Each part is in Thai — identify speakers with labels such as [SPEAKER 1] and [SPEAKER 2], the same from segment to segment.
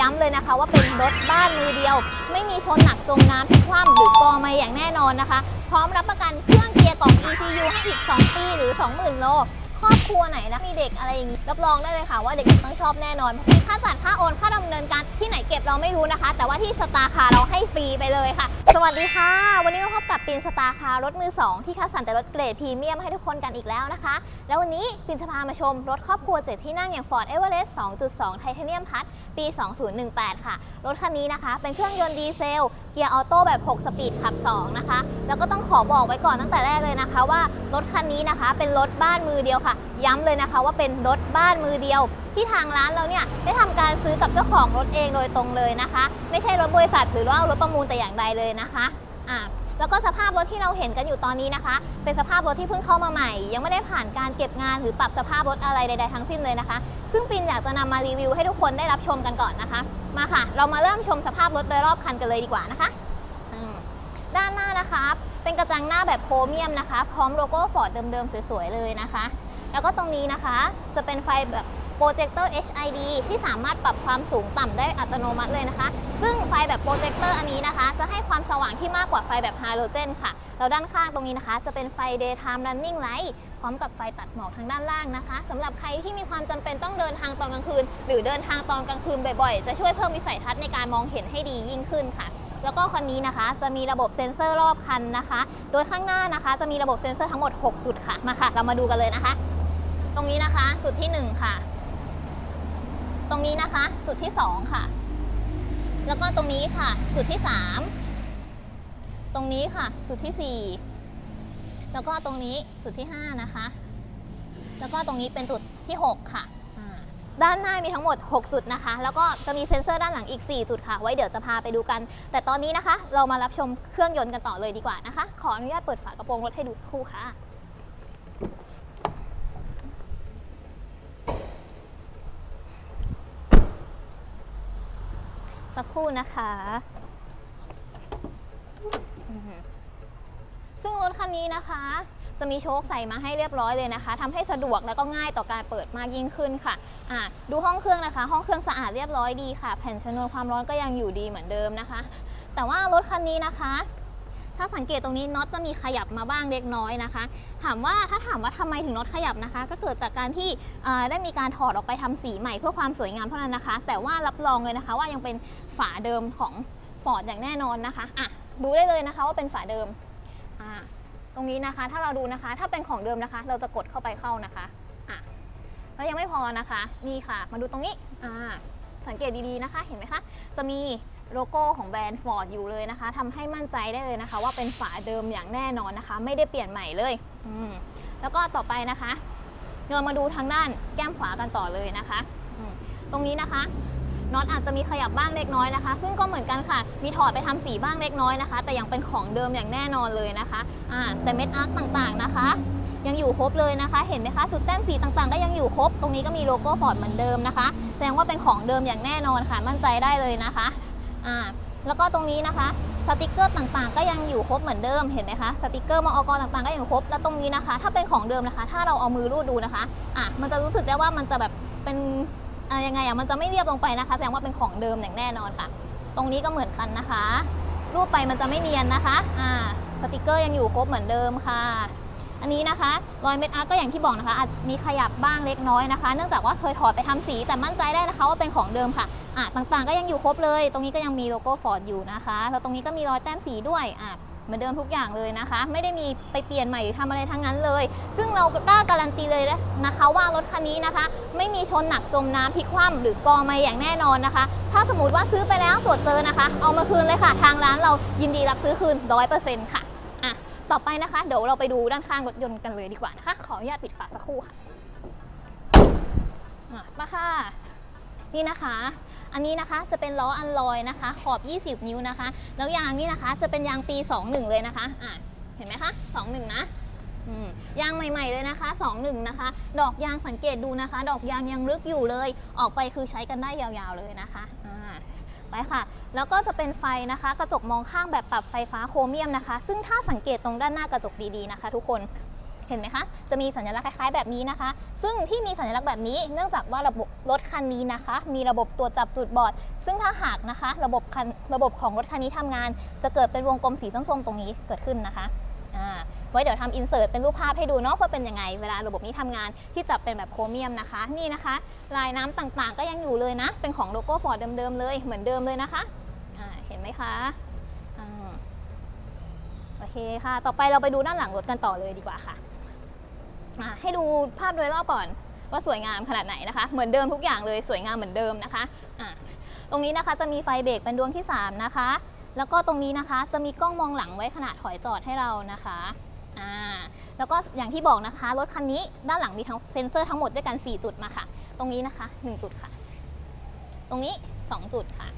[SPEAKER 1] ย้ำเลยนะคะว่าเป็นรถบ้านมือเดียว ไม่มีชนหนักจมน้ำพลิกคว่ำหรือกอมาอย่างแน่นอนนะคะ พร้อมรับประกันเครื่องเกียร์กล่อง ECU ให้อีก 2 ปีหรือ 20,000 โล ครอบครัวไหนนะมีเด็กอะไรอย่างนี้รับรองได้เลยค่ะว่าเด็กๆต้องชอบแน่นอนฟรีค่าจัดค่าโอนค่าดำเนินการที่ไหนเก็บเราไม่รู้นะคะ แต่ว่าที่สตาร์คาร์เราให้ฟรีไปเลยค่ะ สวัสดีค่ะ วันนี้มาพบกับปินสตาร์คาร์รถมือ 2 ที่คัดสรรแต่รถเกรดพรีเมียมให้ทุกคนกันอีกแล้วนะคะ แล้ววันนี้ปินจะพามาชมรถครอบครัวเจ็ดที่นั่งอย่าง Ford Everest 2.2ไทเทเนียมพัทปี 2018 ค่ะ รถคันนี้นะคะ เป็นเครื่องยนต์ดีเซล เกียร์ออโต้แบบ 6 สปีดขับ 2 นะคะ แล้วก็ต้องขอบอกไว้ก่อนตั้งแต่แรกเลยนะคะ ว่ารถคันนี้นะคะเป็นรถบ้านมือเดียวค่ะย้ำเลยนะคะว่าเป็นรถบ้านมือเดียว ที่ทางร้านเราเนี่ยได้ทำการซื้อกับเจ้าของรถเองโดยตรงเลยนะคะ ไม่ใช่รถบริษัทหรือว่ารถประมูลแต่อย่างใดเลยนะคะอะแล้วก็สภาพรถที่เราเห็นกันอยู่ตอนนี้นะคะ เป็นสภาพรถที่เพิ่งเข้ามาใหม่ ยังไม่ได้ผ่านการเก็บงานหรือปรับสภาพรถอะไรใด ๆ ทั้งสิ้นเลยนะคะ ซึ่งปินอยากจะนำมารีวิวให้ทุกคนได้รับชมกันก่อนนะคะ มาค่ะ เรามาเริ่มชมสภาพรถโดยรอบคันกันเลยดีกว่านะคะด้านหน้านะคะเป็นกระจังหน้าแบบโครเมียมนะคะ พร้อมโลโก้ฟอร์ดเดิมๆสวยๆเลยนะคะ แล้วก็ตรงนี้นะคะจะเป็นไฟแบบโปรเจคเตอร์ HID ที่สามารถปรับความสูงต่ำได้อัตโนมัติเลยนะคะ ซึ่งไฟแบบโปรเจคเตอร์อันนี้นะคะ จะให้ความสว่างที่มากกว่าไฟแบบฮาโลเจนค่ะแล้วด้านข้างตรงนี้นะคะ จะเป็นไฟ daytime running light พร้อมกับไฟตัดหมอกทางด้านล่างนะคะสำหรับใครที่มีความจำเป็นต้องเดินทางตอนกลางคืน หรือเดินทางตอนกลางคืนบ่อยๆ จะช่วยเพิ่มวิสัยทัศน์ในการมองเห็นให้ดียิ่งขึ้นค่ะแล้วก็คันนี้นะคะจะมีระบบเซ็นเซอร์รอบคันนะคะ โดยข้างหน้านะคะ จะมีระบบเซ็นเซอร์ทั้งหมด 6 จุดค่ะ มาค่ะ เรามาดูกันเลยนะคะ รงนี้นะคะ จุดที่ 1 ค่ะ ตรงนี้นะคะ จุดที่ 2 ค่ะ แล้วก็ตรงนี้ค่ะ จุดที่ 3 ตรงนี้ค่ะ จุดที่ 4 แล้วก็ตรงนี้จุดที่ 5 นะคะ แล้วก็ตรงนี้เป็นจุดที่ 6 ค่ะอ่าด้านหน้ามีทั้งหมด 6 จุดนะคะ แล้วก็จะมีเซ็นเซอร์ด้านหลังอีก 4 จุดค่ะ ไว้เดี๋ยวจะพาไปดูกัน แต่ตอนนี้นะคะ เรามารับชมเครื่องยนต์กันต่อเลยดีกว่านะคะ ขออนุญาตเปิดฝากระโปรงรถให้ดูสักครู่ค่ะ สักครู่นะคะ ซึ่งรถคันนี้นะคะ จะมีโชคใส่มาให้เรียบร้อยเลยนะคะทำให้สะดวกแล้วก็ง่ายต่อการเปิดมากยิ่งขึ้นค่ะะดูห้องเครื่องนะคะ ห้องเครื่องสะอาดเรียบร้อยดีค่ะ แผ่นชนวนความร้อนก็ยังอยู่ดีเหมือนเดิมนะคะ แต่ว่ารถคันนี้นะคะ ถ้าสังเกตตรงนี้น็อตจะมีขยับมาบ้างเล็กน้อยนะคะ ถามว่าถ้าถามว่าทำไมถึงน็อตขยับนะคะ ก็เกิดจากการที่ได้มีการถอดออกไปทำสีใหม่เพื่อความสวยงามเท่านั้นนะคะ แต่ว่ารับรองเลยนะคะว่ายังเป็นฝาเดิมของฟอร์ดอย่างแน่นอนนะคะอะดูได้เลยนะคะว่าเป็นฝาเดิมอ่าตรงนี้นะคะถ้าเราดูนะคะ ถ้าเป็นของเดิมนะคะ เราจะกดเข้าไปเข้านะคะอะแล้วยังไม่พอนะคะ นี่ค่ะ มาดูตรงนี้อ่า สังเกตดีๆนะคะเห็นไหมคะจะมีโลโก้ของแบรนด์ฟอร์ดอยู่เลยนะคะทำให้มั่นใจได้เลยนะคะ ว่าเป็นฝาเดิมอย่างแน่นอนนะคะ ไม่ได้เปลี่ยนใหม่เลยแล้วก็ต่อไปนะคะเรามาดูทางด้านแก้มขวากันต่อเลยนะคะ ตรงนี้นะคะน็อตอาจจะมีขยับบ้างเล็กน้อยนะคะ ซึ่งก็เหมือนกันค่ะ มีถอดไปทำสีบ้างเล็กน้อยนะคะ แต่ยังเป็นของเดิมอย่างแน่นอนเลยนะคะอ่าแต่เม็ดอาร์คต่างๆนะคะ ยังอยู่ครบเลยนะคะ เห็นไหมคะจุดแต้มสีต่างๆ ก็ยังอยู่ครบ ตรงนี้ก็มีโลโก้ฟอร์ดเหมือนเดิมนะคะ แสดงว่าเป็นของเดิมอย่างแน่นอนค่ะมั่นใจได้เลยนะคะอ่าแล้วก็ตรงนี้นะคะสติกเกอร์ต่างๆ ก็ยังอยู่ครบเหมือนเดิมเห็นไหมคะสติกเกอร์มอกต่างๆ ก็ยังครบแล้วตรงนี้นะคะ ถ้าเป็นของเดิมนะคะ ถ้าเราเอามือรูดดูนะคะอะมันจะรู้สึกได้ว่ามันจะแบบเป็นยังไงอะมันจะไม่เรียบลงไปนะคะ แสดงว่าเป็นของเดิมอย่างแน่นอนค่ะ ตรงนี้ก็เหมือนกันนะคะ รูปไปมันจะไม่เนียนนะคะอ่าสติกเกอร์ยังอยู่ครบเหมือนเดิมค่ะ อันนี้นะคะรอยเม็ดอาร์ก็อย่างที่บอกนะคะอาจมีขยับบ้างเล็กน้อยนะคะ เนื่องจากว่าเคยถอดไปทำสี แต่มั่นใจได้นะคะว่าเป็นของเดิมค่ะอะต่างๆ ก็ยังอยู่ครบเลย ตรงนี้ก็ยังมีโลโก้ฟอร์ดอยู่นะคะแล้วตรงนี้ก็มีรอยแต้มสีด้วยอะเหมือนเดิมทุกอย่างเลยนะคะ ไม่ได้มีไปเปลี่ยนใหม่หรือทำอะไรทั้งนั้นเลย ซึ่งเรากล้าการันตีเลยนะคะว่ารถคันนี้นะคะ ไม่มีชนหนักจมน้ำพลิกคว่ำหรือกอมาอย่างแน่นอนนะคะ ถ้าสมมติว่าซื้อไปแล้วตรวจเจอนะคะ เอามาคืนเลยค่ะ ทางร้านเรายินดีรับซื้อคืนร้อยเปอร์เซ็นต์ค่ะ ต่อไปนะคะ เดี๋ยวเราไปดูด้านข้างรถยนต์กันเลยดีกว่านะคะ ขออนุญาตปิดฝาสักครู่ค่ะมาค่ะ นี่นะคะ อันนี้นะคะจะเป็นล้ออันลอยนะคะ ขอบ 20 นิ้วนะคะ แล้วยางนี่นะคะจะเป็นยางปี 21 เลยนะคะอะเห็นไหมคะ 21 นะยางใหม่ๆเลยนะคะ 21 นะคะ ดอกยางสังเกตดูนะคะ ดอกยางยังลึกอยู่เลย ออกไปคือใช้กันได้ยาวๆเลยนะคะอ่า ไปค่ะ แล้วก็จะเป็นไฟนะคะ กระจกมองข้างแบบปรับไฟฟ้าโครเมียมนะคะ ซึ่งถ้าสังเกตตรงด้านหน้ากระจกดีๆนะคะ ทุกคนเห็นไหมคะ จะมีสัญลักษณ์คล้ายๆแบบนี้นะคะ ซึ่งที่มีสัญลักษณ์แบบนี้ เนื่องจากว่าระบบรถคันนี้นะคะ มีระบบตรวจจับจุดบอด ซึ่งถ้าหากนะคะ ระบบคันระบบของรถคันนี้ทำงาน จะเกิดเป็นวงกลมสีส้มๆตรงนี้เกิดขึ้นนะคะ ไว้เดี๋ยวทำอินเสิร์ตเป็นรูปภาพให้ดูเนาะว่าเป็นยังไง เวลาระบบนี้ทำงานที่จับเป็นแบบโครเมียมนะคะ นี่นะคะ ลายน้ำต่างๆ ก็ยังอยู่เลยนะ เป็นของโลโก้ฟอร์ดเดิมๆเลยเหมือนเดิมเลยนะคะเห็นไหมคะอ่าโอเคค่ะ ต่อไปเราไปดูด้านหลังรถกันต่อเลยดีกว่าค่ะให้ดูภาพโดยรอบก่อนว่าสวยงามขนาดไหนนะคะ เหมือนเดิมทุกอย่างเลยสวยงามเหมือนเดิมนะคะอ่าตรงนี้นะคะจะมีไฟเบรกเป็นดวงที่ 3 นะคะ แล้วก็ตรงนี้นะคะจะมีกล้องมองหลังไว้ขณะถอยจอดให้เรานะคะอ่าแล้วก็อย่างที่บอกนะคะ รถคันนี้ด้านหลังมีทั้งเซ็นเซอร์ทั้งหมดด้วยกัน 4 จุดมาค่ะ ตรงนี้นะคะ 1 จุดค่ะ ตรงนี้ 2 จุดค่ะ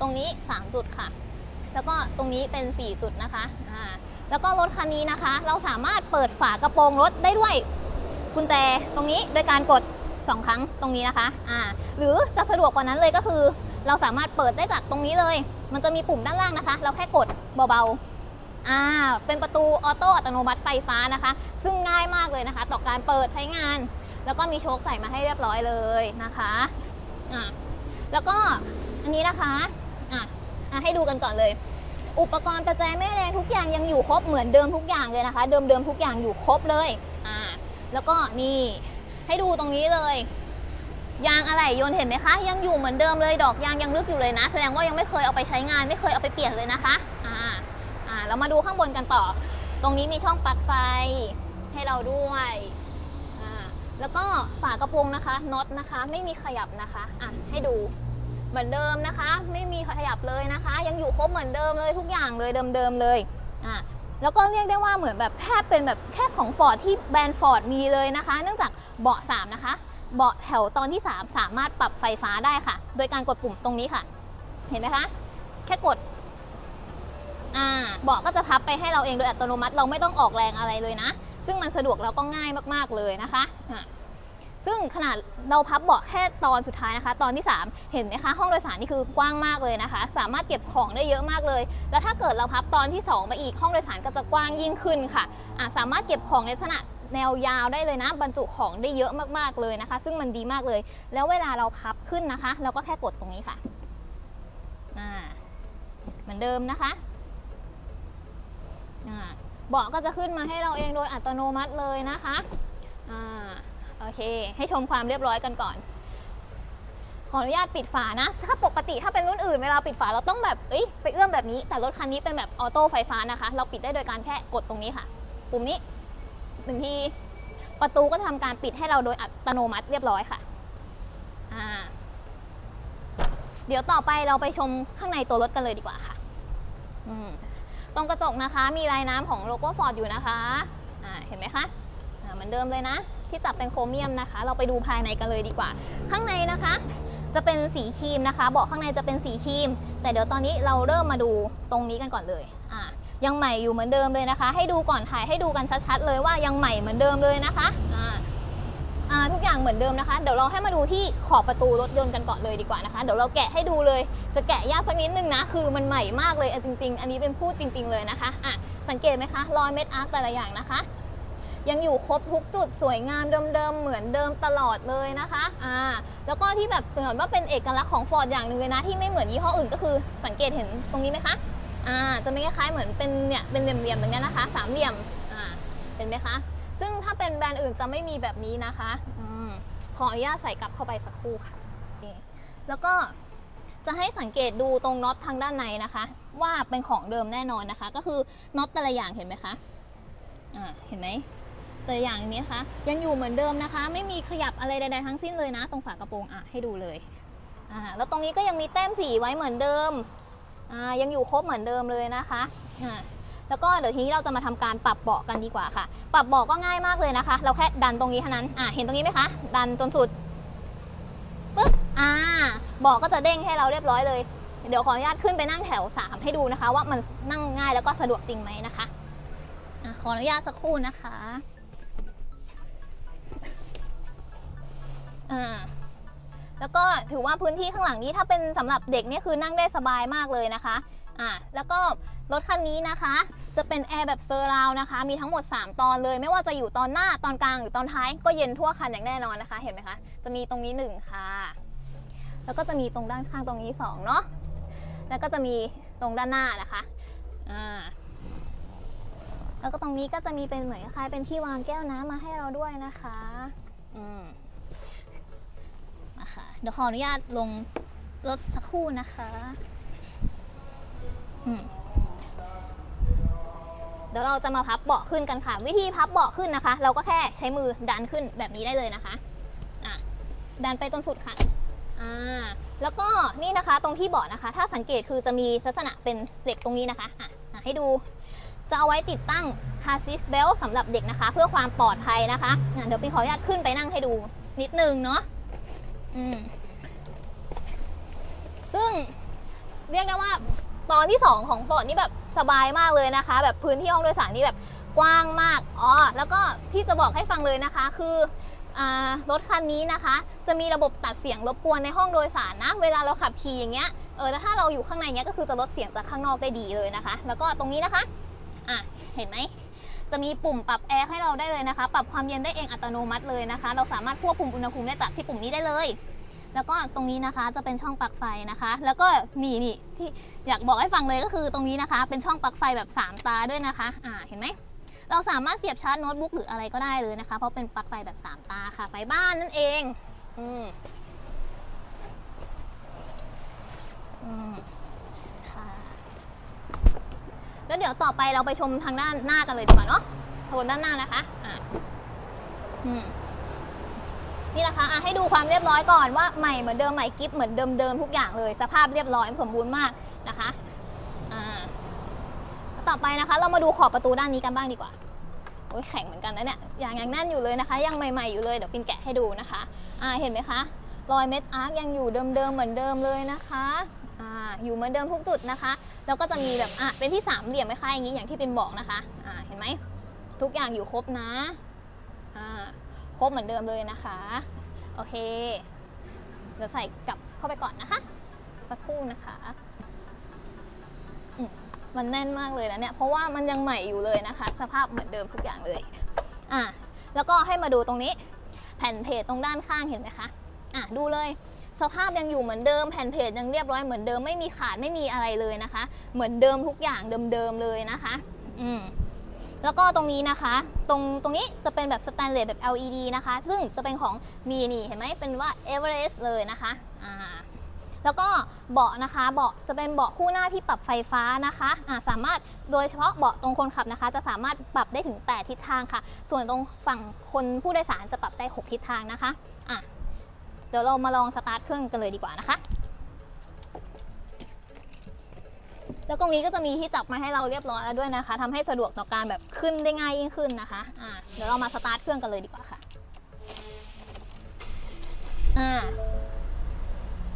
[SPEAKER 1] ตรงนี้ 3 จุดค่ะ แล้วก็ตรงนี้เป็น 4 จุดนะคะอ่าแล้วก็รถคันนี้นะคะ เราสามารถเปิดฝากระโปรงรถได้ด้วยกุญแจตรงนี้โดยการกด 2 ครั้งตรงนี้นะคะอ่าหรือจะสะดวกกว่านั้นเลยก็คือ เราสามารถเปิดได้จากตรงนี้เลย มันจะมีปุ่มด้านล่างนะคะ เราแค่กดเบาๆอ่าเป็นประตูออโต้อัตโนมัติไฟฟ้านะคะ ซึ่งง่ายมากเลยนะคะ ต่อการเปิดใช้งาน แล้วก็มีโชคใส่มาให้เรียบร้อยเลยนะคะอ่าแล้วก็อันนี้นะคะอะอะให้ดูกันก่อนเลย อุปกรณ์กระจแม่แรงทุกอย่างยังอยู่ครบเหมือนเดิมทุกอย่างเลยนะคะ เดิมๆทุกอย่างอยู่ครบเลยอ่าแล้วก็นี่ให้ดูตรงนี้เลย ยางอะไหล่ยนต์เห็นไหมคะ ยังอยู่เหมือนเดิมเลยดอกยางยังลึกอยู่เลยนะ แสดงว่ายังไม่เคยเอาไปใช้งานไม่เคยเอาไปเปลี่ยนเลยนะคะอ่าอ่าเรามาดูข้างบนกันต่อ ตรงนี้มีช่องปลั๊กไฟให้เราด้วยอ่าแล้วก็ฝากระโปรงนะคะน็อตนะคะ ไม่มีขยับนะคะอะให้ดูเหมือนเดิมนะคะ ไม่มีขยับเลยนะคะ ยังอยู่ครบเหมือนเดิมเลยทุกอย่างเลยเดิมๆเลยอะแล้วก็เรียกได้ว่าเหมือนแบบแค่เป็นแบบแค่ของฟอร์ดที่แบรนด์ฟอร์ดมีเลยนะคะ เนื่องจากเบาะ3นะคะ เบาะแถวตอนที่ 3 สามารถปรับไฟฟ้าได้ค่ะ โดยการกดปุ่มตรงนี้ค่ะ เห็นไหมคะ แค่กดเบาะก็จะพับไปให้เราเองโดยอัตโนมัติเราไม่ต้องออกแรงอะไรเลยนะ ซึ่งมันสะดวกแล้วก็ง่ายมากๆเลยนะคะซึ่งขนาดเราพับเบาะแค่ตอนสุดท้ายนะคะ ตอนที่ 3 เห็นไหมคะ ห้องโดยสารนี่คือกว้างมากเลยนะคะ สามารถเก็บของได้เยอะมากเลย แล้วถ้าเกิดเราพับตอนที่2ไปอีกห้องโดยสารก็จะกว้างยิ่งขึ้นค่ะอ่าสามารถเก็บของในลักษณะ แนวยาวได้เลยนะ บรรจุของได้เยอะมากๆเลยนะคะ ซึ่งมันดีมากเลย แล้วเวลาเราพับขึ้นนะคะ เราก็แค่กดตรงนี้ค่ะเหมือนเดิมนะคะเบาะก็จะขึ้นมาให้เราเองโดยอัตโนมัติเลยนะคะอโอเค ให้ชมความเรียบร้อยกันก่อน ขออนุญาตปิดฝานะ ถ้าปกติถ้าเป็นรุ่นอื่นเวลาปิดฝาเราต้องแบบเอ้ยไปเอื้อมแบบนี้ แต่รถคันนี้เป็นแบบออโต้ไฟฟ้านะคะ เราปิดได้โดยการแค่กดตรงนี้ค่ะ ปุ่มนี้ หนึ่งทีประตูก็ทำการปิดให้เราโดยอัตโนมัติเรียบร้อยค่ะอ่าเดี๋ยวต่อไปเราไปชมข้างในตัวรถกันเลยดีกว่าค่ะตรงกระจกนะคะมีลายน้ำของโลโก้ฟอร์ดอยู่นะคะอ่าเห็นไหมคะเหมือนเดิมเลยนะ ที่จับเป็นโครเมียมนะคะ เราไปดูภายในกันเลยดีกว่า ข้างในนะคะ จะเป็นสีครีมนะคะเบาะข้างในจะเป็นสีครีม แต่เดี๋ยวตอนนี้เราเริ่มมาดูตรงนี้กันก่อนเลย ยังใหม่อยู่เหมือนเดิมเลยนะคะ ให้ดูก่อนถ่ายให้ดูกันชัดๆเลยว่ายังใหม่เหมือนเดิมเลยนะคะทุกอย่างเหมือนเดิมนะคะ เดี๋ยวเราให้มาดูที่ขอบประตูรถยนต์กันก่อนเลยดีกว่านะคะ เดี๋ยวเราแกะให้ดูเลย จะแกะยากสักนิดนึงนะ คือมันใหม่มากเลยจริง ๆ อันนี้เป็นพูดจริง ๆเลยนะคะอะสังเกตไหมคะรอยเม็ดอาร์คแต่ละอย่างนะคะ ยังอยู่ครบทุกจุดสวยงามเดิมๆเหมือนเดิมตลอดเลยนะคะอ่าแล้วก็ที่แบบเหมือนว่าเป็นเอกลักษณ์ของฟอร์ดอย่างหนึ่งเลยนะที่ไม่เหมือนยี่ห้ออื่นก็คือสังเกตเห็นตรงนี้ไหมคะ อ่าจะไม่คล้ายๆเหมือนเป็นเนี่ยเป็นเหลี่ยมๆอย่างนี้ยนะคะสามเหลี่ยมอ่าเห็นไหมคะ ซึ่งถ้าเป็นแบรนด์อื่นจะไม่มีแบบนี้นะคะอมขออนุญาตใส่กลับเข้าไปสักครู่ค่ะแล้วก็จะให้สังเกตดูตรงน็อตทางด้านในนะคะ ว่าเป็นของเดิมแน่นอนนะคะ ก็คือน็อตแต่ละอย่างเห็นไหมคะอ่าเห็นไหมแต่อย่างนี้นะคะ ยังอยู่เหมือนเดิมนะคะ ไม่มีขยับอะไรใดๆทั้งสิ้นเลยนะ ตรงฝากระโปรงอะให้ดูเลยอ่าแล้วตรงนี้ก็ยังมีแต้มสีไว้เหมือนเดิม ยังอยู่ครบเหมือนเดิมเลยนะคะแล้วก็เดี๋ยวทีนี้เราจะมาทำการปรับเบาะกันดีกว่าค่ะ ปรับเบาะก็ง่ายมากเลยนะคะ เราแค่ดันตรงนี้เท่านั้นอ่าเห็นตรงนี้ไหมคะ ดันจนสุดปึ๊บอ่าเบาะก็จะเด้งให้เราเรียบร้อยเลย เดี๋ยวขออนุญาตขึ้นไปนั่งแถว 3 ให้ดูนะคะ ว่ามันนั่งง่ายแล้วก็สะดวกจริงไหมนะคะอะขออนุญาตสักครู่นะคะอ่า แล้วก็ถือว่าพื้นที่ข้างหลังนี้ถ้าเป็นสำหรับเด็กนี่คือนั่งได้สบายมากเลยนะคะอะแล้วก็รถคันนี้นะคะ จะเป็นแอร์แบบเซอร์ราวนะคะ มีทั้งหมด 3 ตอนเลย ไม่ว่าจะอยู่ตอนหน้าตอนกลางหรือตอนท้ายก็เย็นทั่วคันอย่างแน่นอนนะคะ เห็นไหมคะ จะมีตรงนี้ 1 ค่ะ แล้วก็จะมีตรงด้านข้างตรงนี้ 2 เนาะแล้วก็จะมีตรงด้านหน้านะคะอ่าแล้วก็ตรงนี้ก็จะมีเป็นเหมือนคล้ายเป็นที่วางแก้วน้ำมาให้เราด้วยนะคะ อืมมาค่ะ เดี๋ยวขออนุญาตลงรถสักครู่นะคะเดี๋ยวเราจะมาพับเบาะขึ้นกันค่ะ วิธีพับเบาะขึ้นนะคะ เราก็แค่ใช้มือดันขึ้นแบบนี้ได้เลยนะคะอะดันไปจนสุดค่ะอ่าแล้วก็นี่นะคะตรงที่เบาะนะคะ ถ้าสังเกตคือจะมีลักษณะเป็นเหล็กตรงนี้นะคะอะให้ดูจะเอาไว้ติดตั้งคาซิสเบลสำหรับเด็กนะคะ เพื่อความปลอดภัยนะคะะเดี๋ยวปิงขออนุญาตขึ้นไปนั่งให้ดูนิดนึงเนาะ อืมซึ่งเรียกได้ว่าตอนที่ 2 ของฟอร์ดนี่แบบสบายมากเลยนะคะ แบบพื้นที่ห้องโดยสารนี่แบบกว้างมากอ๋อแล้วก็ที่จะบอกให้ฟังเลยนะคะ คืออรถคันนี้นะคะ จะมีระบบตัดเสียงรบกวนในห้องโดยสารนะ เวลาเราขับขี่อย่างเงี้ยเออแต่ถ้าเราอยู่ข้างในเงี้ยก็คือจะลดเสียงจากข้างนอกได้ดีเลยนะคะ แล้วก็ตรงนี้นะคะอะเห็นไหม จะมีปุ่มปรับแอร์ให้เราได้เลยนะคะ ปรับความเย็นได้เองอัตโนมัติเลยนะคะ เราสามารถควบคุมอุณหภูมิได้จากที่ปุ่มนี้ได้เลย แล้วก็ตรงนี้นะคะจะเป็นช่องปลั๊กไฟนะคะ แล้วก็นี่นี่ที่อยากบอกให้ฟังเลยก็คือตรงนี้นะคะ เป็นช่องปลั๊กไฟแบบ 3 ตาด้วยนะคะ อ่าเห็นไหมเราสามารถเสียบชาร์จโน้ตบุ๊กหรืออะไรก็ได้เลยนะคะ เพราะเป็นปลั๊กไฟแบบ 3 ตาค่ะ ไฟบ้านนั่นเองอืมอืม แล้วเดี๋ยวต่อไปเราไปชมทางด้านหน้ากันเลยดีกว่าเนาะโทนด้านหน้านะคะอ่าอืมนี่นะคะอะให้ดูความเรียบร้อยก่อนว่าใหม่เหมือนเดิมใหม่กิฟเหมือนเดิมๆทุกอย่างเลย สภาพเรียบร้อยสมบูรณ์มากนะคะอ่าต่อไปนะคะ เรามาดูขอบประตูด้านนี้กันบ้างดีกว่าโอ้ยแข็งเหมือนกันนะเนี่ยอย่างยังแน่นอยู่เลยนะคะ ยังใหม่ๆอยู่เลยเดี๋ยวปินแกะให้ดูนะคะอ่าเห็นไหมคะรอยเม็ดอาร์คยังอยู่เดิมๆเหมือนเดิมเลยนะคะ อ่าอยู่เหมือนเดิมทุกจุดนะคะ แล้วก็จะมีแบบอะเป็นที่สามเหลี่ยมไม่ค่ายอย่างนี้อย่างที่เปินบอกนะคะอ่าเห็นไหมทุกอย่างอยู่ครบนะอ่าครบเหมือนเดิมเลยนะคะ โอเคเดี๋ยวใส่กลับเข้าไปก่อนนะคะ สักครู่นะคะมมันแน่นมากเลยนะเนี่ยเพราะว่ามันยังใหม่อยู่เลยนะคะ สภาพเหมือนเดิมทุกอย่างเลยอะแล้วก็ให้มาดูตรงนี้ แผ่นเพจตรงด้านข้างเห็นไหมคะอะดูเลย สภาพยังอยู่เหมือนเดิมแผ่นเพจยังเรียบร้อยเหมือนเดิมไม่มีขาดไม่มีอะไรเลยนะคะ เหมือนเดิมทุกอย่างเดิมๆเลยนะคะ อืมแล้วก็ตรงนี้นะคะ ตรงตรงนี้จะเป็นแบบสแตนเลสแบบ LED นะคะ ซึ่งจะเป็นของมีนี่เห็นไหมเป็นว่า Everest เลยนะคะอ่าแล้วก็เบาะนะคะเบาะจะเป็นเบาะคู่หน้าที่ปรับไฟฟ้านะคะอ่าสามารถโดยเฉพาะเบาะตรงคนขับนะคะ จะสามารถปรับได้ถึง 8 ทิศทางค่ะ ส่วนตรงฝั่งคนผู้โดยสารจะปรับได้ 6 ทิศทางนะคะอะ เดี๋ยวเรามาลองสตาร์ทเครื่องกันเลยดีกว่านะคะ แล้วตรงนี้ก็จะมีที่จับมาให้เราเรียบร้อยแล้วด้วยนะคะทำให้สะดวกต่อการแบบขึ้นได้ง่ายยิ่งขึ้นนะคะอ่าเดี๋ยวเรามาสตาร์ทเครื่องกันเลยดีกว่าค่ะอ่า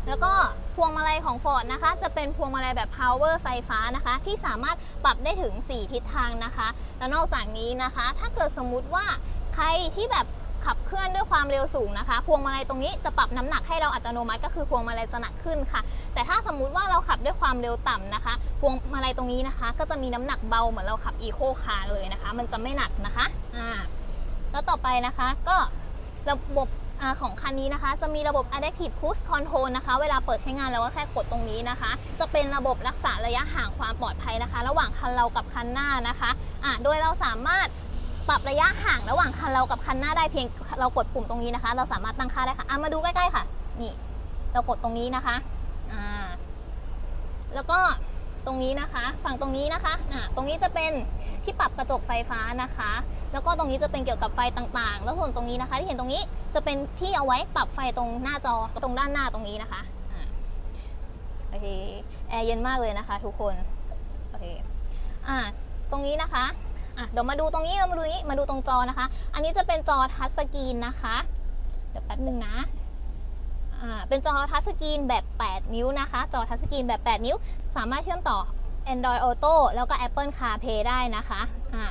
[SPEAKER 1] แล้วก็พวงมาลัยของ Ford นะคะ จะเป็นพวงมาลัยแบบ power ไฟฟ้านะคะ ที่สามารถปรับได้ถึง 4 ทิศทางนะคะ แล้วนอกจากนี้นะคะ ถ้าเกิดสมมุติว่าใครที่แบบ ขับเคลื่อนด้วยความเร็วสูงนะคะ พวงมาลัยตรงนี้จะปรับน้ำหนักให้เราอัตโนมัติก็คือพวงมาลัยจะหนักขึ้นค่ะ แต่ถ้าสมมุติว่าเราขับด้วยความเร็วต่ำนะคะ พวงมาลัยตรงนี้นะคะ ก็จะมีน้ำหนักเบาเหมือนเราขับอีโคคาร์เลยนะคะ มันจะไม่หนักนะคะอ่าแล้วต่อไปนะคะก็ระบบอของคันนี้นะคะ จะมีระบบ Adaptive Cruise Control นะคะ เวลาเปิดใช้งานเราก็แค่กดตรงนี้นะคะ จะเป็นระบบรักษาระยะห่างความปลอดภัยนะคะ ระหว่างคันเรากับคันหน้านะคะอ่าโดยเราสามารถ ปรับระยะห่างระหว่างคันเรากับคันหน้าได้เพียงเรากดปุ่มตรงนี้นะคะ เราสามารถตั้งค่าได้ค่ะอะมาดูใกล้ๆค่ะ นี่ เรากดตรงนี้นะคะอ่าแล้วก็ตรงนี้นะคะ ฝั่งตรงนี้นะคะอ่าตรงนี้จะเป็นที่ปรับกระจกไฟฟ้านะคะ แล้วก็ตรงนี้จะเป็นเกี่ยวกับไฟต่างๆ แล้วส่วนตรงนี้นะคะ ที่เห็นตรงนี้จะเป็นที่เอาไว้ปรับไฟตรงหน้าจอตรงด้านหน้าตรงนี้นะคะโอเคแอร์เย็นมากเลยนะคะ ทุกคนโอเคอ่าตรงนี้นะคะ อะเดี๋ยวมาดูตรงนี้เรามาดูนี้มาดูตรงจอนะคะ อันนี้จะเป็นจอทัชสกรีนนะคะ เดี๋ยวแป๊บหนึ่งนะอ่าเป็นจอทัชสกรีนแบบ 8 นิ้วนะคะ จอทัชสกรีนแบบ 8 นิ้ว สามารถเชื่อมต่อ Android Auto แล้วก็ Apple CarPlay ได้นะคะอ่า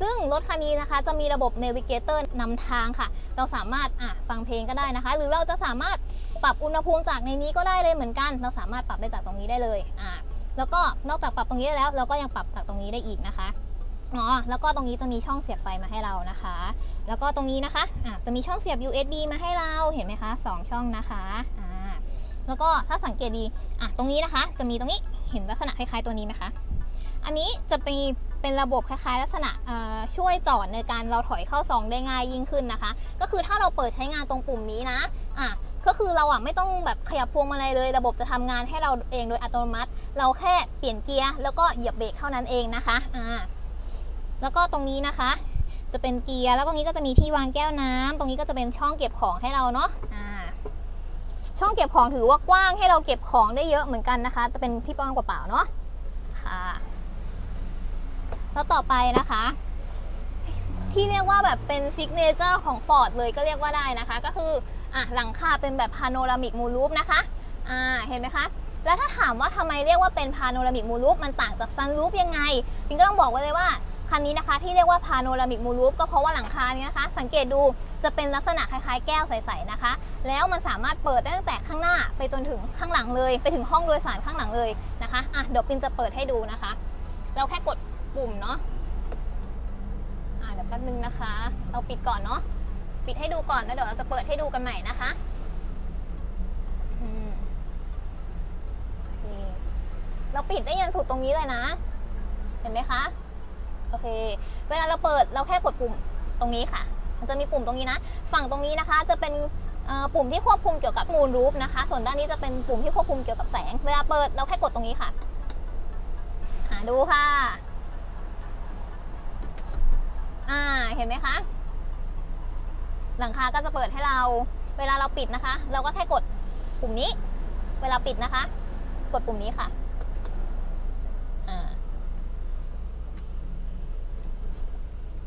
[SPEAKER 1] ซึ่งรถคันนี้นะคะจะมีระบบ Navigator นำทางค่ะ เราสามารถอะฟังเพลงก็ได้นะคะ หรือเราจะสามารถปรับอุณหภูมิจากในนี้ก็ได้เลยเหมือนกัน เราสามารถปรับได้จากตรงนี้ได้เลยอ่าแล้วก็นอกจากปรับตรงนี้แล้ว เราก็ยังปรับจากตรงนี้ได้อีกนะคะ อ๋อแล้วก็ตรงนี้จะมีช่องเสียบไฟมาให้เรานะคะ แล้วก็ตรงนี้นะคะอะจะมีช่องเสียบ USB มาให้เราเห็นไหมคะสองช่องนะคะอ่าแล้วก็ถ้าสังเกตดีอะตรงนี้นะคะ จะมีตรงนี้เห็นลักษณะคล้ายๆตัวนี้ไหมคะอันนี้จะเป็นเป็นระบบคล้ายๆ ลักษณะช่วยจอดในการเราถอยเข้าซองได้ง่ายยิ่งขึ้นนะคะ ก็คือถ้าเราเปิดใช้งานตรงปุ่มนี้นะอะก็คือเราอะไม่ต้องแบบขยับพวงมาลัยเลย ระบบจะทำงานให้เราเองโดยอัตโนมัติ เราแค่เปลี่ยนเกียร์แล้วก็เหยียบเบรกเท่านั้นเองนะคะอ่า แล้วก็ตรงนี้นะคะ จะเป็นเกียร์แล้วตรงนี้ก็จะมีที่วางแก้วน้ำตรงนี้ก็จะเป็นช่องเก็บของให้เราเนาะช่องเก็บของถือว่ากว้างให้เราเก็บของได้เยอะเหมือนกันนะคะ จะเป็นที่กว้างเปล่าเนาะค่ะแล้วต่อไปนะคะ ที่เรียกว่าแบบเป็นซิกเนเจอร์ของ Ford เลยก็เรียกว่าได้นะคะ ก็คืออะหลังคาเป็นแบบพาโนรามิกมูลูปนะคะอ่าเห็นไหมคะแล้วถ้าถามว่าทำไมเรียกว่าเป็นพาโนรามิกมูลูปมันต่างจากซันรูปยังไงปิงก็ต้องบอกไว้เลยว่า คันนี้นะคะที่เรียกว่าพาโนรามิกมูลูปก็เพราะว่าหลังคานี้นะคะ สังเกตดูจะเป็นลักษณะคล้ายๆ แก้วใสๆนะคะ แล้วมันสามารถเปิดได้ตั้งแต่ข้างหน้าไปจนถึงข้างหลังเลย ไปถึงห้องโดยสารข้างหลังเลยนะคะอะเดี๋ยวปินจะเปิดให้ดูนะคะ เราแค่กดปุ่มเนาะอะเดี๋ยวแป๊บนึงนะคะ เราปิดก่อนเนาะปิดให้ดูก่อนแล้วเดี๋ยวเราจะเปิดให้ดูกันใหม่นะคะเราปิดได้ยันสุดตรงนี้เลยนะ เห็นไหมคะ โอเค เวลาเราเปิดเราแค่กดปุ่มตรงนี้ค่ะ มันจะมีปุ่มตรงนี้นะ ฝั่งตรงนี้นะคะจะเป็นปุ่มที่ควบคุมเกี่ยวกับมูลรูปนะคะ ส่วนด้านนี้จะเป็นปุ่มที่ควบคุมเกี่ยวกับแสง เวลาเปิดเราแค่กดตรงนี้ค่ะอ่าดูค่ะ อ่า เห็นไหมคะ หลังคาก็จะเปิดให้เรา เวลาเราปิดนะคะ เราก็แค่กดปุ่มนี้ เวลาปิดนะคะ กดปุ่มนี้ค่ะ อ่า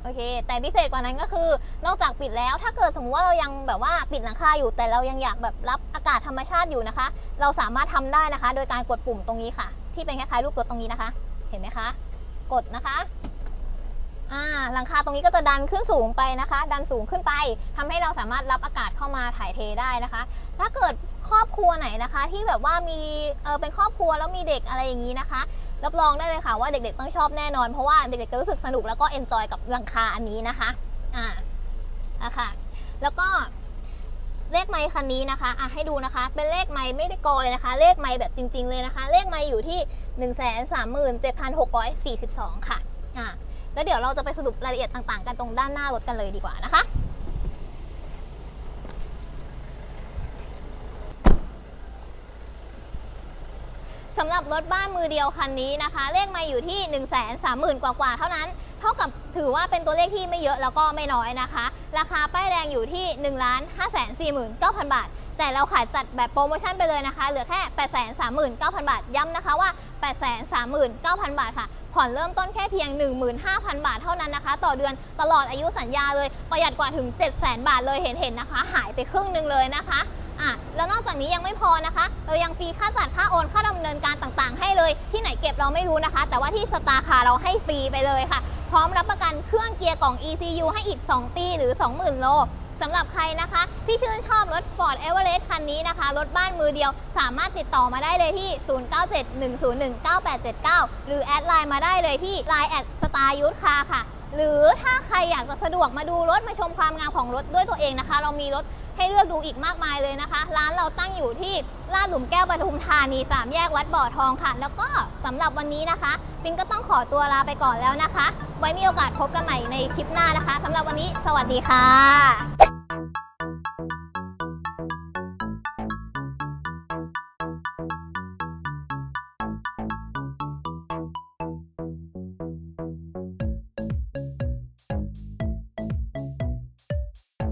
[SPEAKER 1] โอเค แต่พิเศษกว่านั้นก็คือ นอกจากปิดแล้วถ้าเกิดสมมติว่าเรายังแบบว่าปิดหลังคาอยู่ แต่เรายังอยากแบบรับอากาศธรรมชาติอยู่นะคะ เราสามารถทำได้นะคะ โดยการกดปุ่มตรงนี้ค่ะ ที่เป็นคล้ายๆรูปตัวตรงนี้นะคะ เห็นไหมคะ กดนะคะอ่าหลังคาตรงนี้ก็จะดันขึ้นสูงไปนะคะ ดันสูงขึ้นไปทำให้เราสามารถรับอากาศเข้ามาถ่ายเทได้นะคะ ถ้าเกิดครอบครัวไหนนะคะ ที่แบบว่ามีเออเป็นครอบครัวแล้วมีเด็กอะไรอย่างนี้นะคะ รับรองได้เลยค่ะว่าเด็กๆต้องชอบแน่นอน เพราะว่าเด็กๆจะรู้สึกสนุกแล้วก็เอนจอยกับหลังคาอันนี้นะคะอ่าอะค่ะแล้วก็เลขไมค์คันนี้นะคะอะให้ดูนะคะ เป็นเลขไมค์ไม่ได้กอเลยนะคะ เลขไมค์แบบจริง ๆ เลยนะคะ เลขไมค์อยู่ที่ 1 3 7 6 4 2 ค่ะอ่าแล้วเดี๋ยวเราจะไปสรุปรายละเอียดต่างๆ กันตรงด้านหน้ารถกันเลยดีกว่านะคะ สำหรับรถบ้านมือเดียวคันนี้นะคะ เลขมาอยู่ที่ 1 3 0 0 0 0กว่ากว่าๆ เท่านั้น เท่ากับถือว่าเป็นตัวเลขที่ไม่เยอะแล้วก็ไม่น้อยนะคะ ราคาป้ายแดงอยู่ที่ 1 5 4 9 0 0 0 บาท แต่เราขายจัดแบบโปรโมชั่นไปเลยนะคะ เหลือแค่ 8 3 9 0 0 0 บาท ย้ำนะคะว่า 8 3 9 0 0 0 บาทค่ะ ผ่อนเริ่มต้นแค่เพียง 15,000 บาทเท่านั้นนะคะ ต่อเดือนตลอดอายุสัญญาเลยประหยัดกว่าถึง 700,000 บาทเลยเห็นๆนะคะ หายไปครึ่งหนึ่งเลยนะคะ อะแล้วนอกจากนี้ยังไม่พอนะคะ เรายังฟรีค่าจัดค่าโอนค่าดำเนินการต่างๆ ให้เลยที่ไหนเก็บเราไม่รู้นะคะ แต่ว่าที่สตาร์คาเราให้ฟรีไปเลยค่ะ พร้อมรับประกันเครื่องเกียร์กล่อง ECU ให้อีก 2 ปีหรือ 20,000 โลสำหรับใครนะคะ ที่ชื่นชอบรถ Ford Everest คันนี้นะคะ รถบ้านมือเดียวสามารถติดต่อมาได้เลยที่ 0971019879 หรือแอดไลน์มาได้เลยที่ Line แอดสตาร์ยุทธคาค่ะ หรือถ้าใครอยากจะสะดวกมาดูรถมาชมความงามของรถด้วยตัวเองนะคะ เรามีรถ ให้เลือกดูอีกมากมายเลยนะคะ ร้านเราตั้งอยู่ที่ลาดหลุมแก้วปทุมธานี 3 แยกวัดบ่อทองค่ะ แล้วก็สำหรับวันนี้นะคะปินก็ต้องขอตัวลาไปก่อนแล้วนะคะ ไว้มีโอกาสพบกันใหม่ในคลิปหน้านะคะสำหรับวันนี้ สวัสดีค่ะ